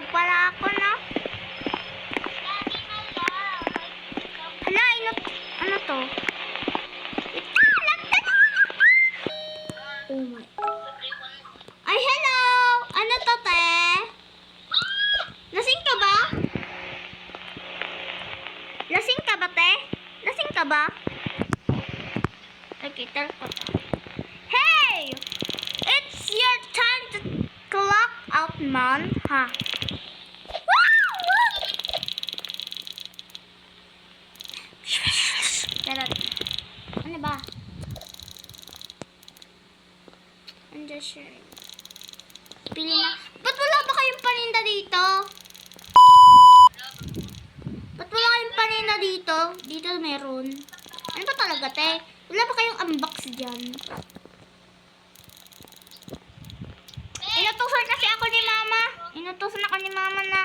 Nahulog pala ako, no? Ala, ino... Ano to? Oh my... Ay, hello! Ano to, te? Lasing ka ba? Lasing ka ba, te? Lasing ka ba? Okay, tell. Hey! It's your time to clock out, man. Ha? Huh? Pero, ano ba? Andiyan siya. Pili na. Ba't wala ba kayong paninda dito? Ba't wala kayong paninda dito? Dito meron. Ano ba talaga, te? Wala ba kayong unbox dyan? Inutusan kasi ako ni mama. Inutusan ako ni mama na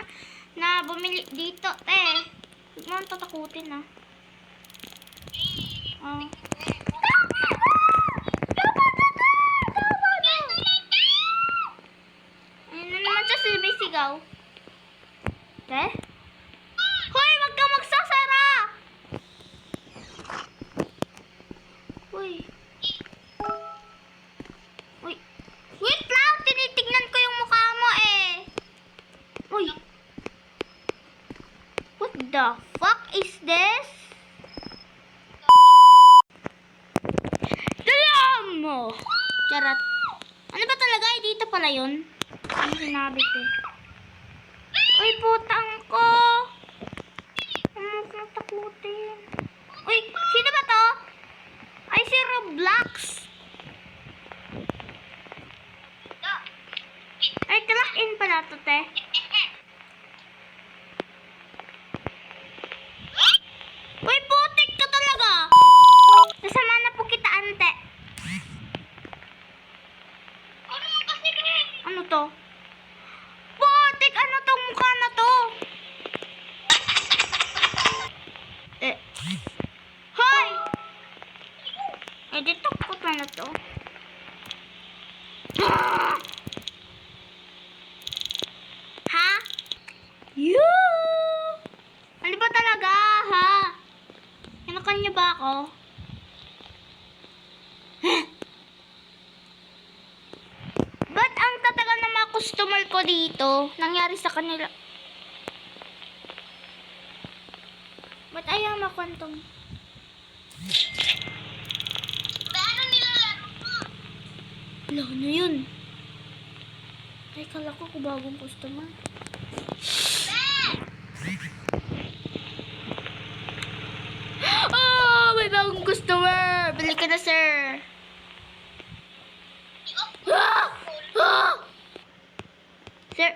na bumili dito, te. Huwag mo akong tatakutin, ah. Oh. Na naman siya sumisigaw. Te? Hoy, wag ka magsasara! Uy. Uy. Wait lang! Tinitignan ko yung mukha mo eh. Uy. What the fuck is this? Dalam mo! Charot. Ano ba talaga? Eh, dito pala yun. Ano sinabi ko? Uy, putang ko! Huwag mo takutin. Uy, sino ba to? Ay, si Roblox. Ay, clock in pala to, te. Uy, putik ka talaga! Nasama na po kita, ante. Ano to? Putik! Ano tong mukha na to? Eh. Hoy! Eh, dito ko to na to. Ha? You! Ano ba talaga, ha? Hinakan niyo ba ako? Ba't ang tatagal ng mga customer ko dito? Nangyari sa kanila. Ba't ayaw makwantong? Wala na yun. Ay, kala ko kung bagong customer. Oh, may bagong customer! Bili ka na, sir. Ah! Ah! Sir,